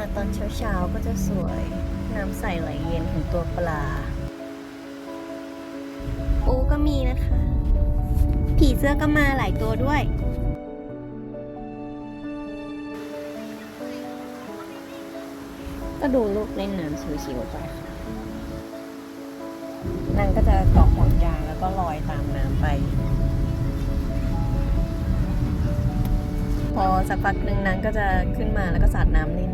มาตอนเช้าๆก็จะสวย น้ำใสไหลเย็นของตัวปลา ปูก็มีนะคะ ผีเสื้อก็มาหลายตัวด้วยก็ดูลูกเล่นน้ำชิวๆไปค่ะนางก็จะเกาะห่วงยางแล้วก็ลอยตามน้ำไป พอสักพักหนึ่งนางก็จะขึ้นมาแล้วก็สาดน้ำเล่น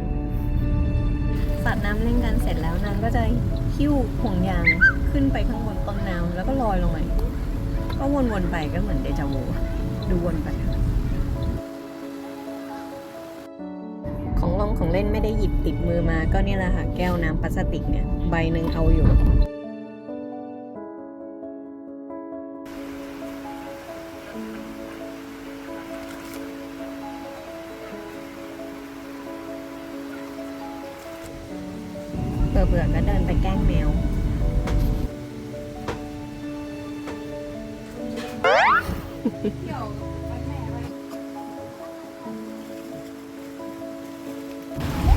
สาดน้ำเล่นกันเสร็จแล้วนางก็จะหิ้วห่วงยางขึ้นไปข้างบนต้นน้ำแล้วก็ลอยลงมาก็วนๆไปก็เหมือนเดจาวูดูวนไปค่ะของลองของเล่นไม่ได้หยิบติดมือมาก็เนี่ยแหละค่ะแก้วน้ำพลาสติกเนี่ย ใบหนึ่งเอาอยู่ บื่อเบื่อก็เดินไปแกล้งแมว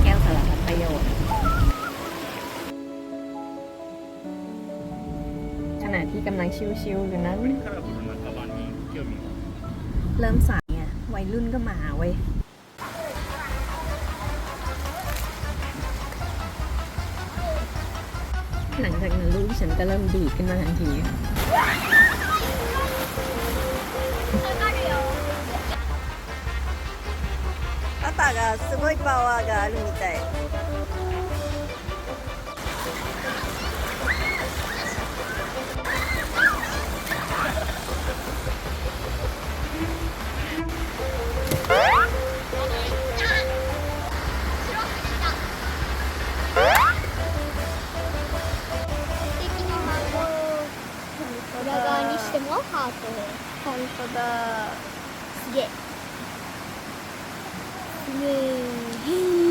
แก้วสารพัประโยชน์ขณะที่กำลังชิวๆอยู่นั้น เริ่มสายไงวัยรุ่นก็มาเว้ย หลังจากนั้นลูกฉันก็เริ่มดีดขึ้นมาทันที パパがすごいパワーがあるみたい。 裏側にしても？ハート。本当だ。すげえ。すげえ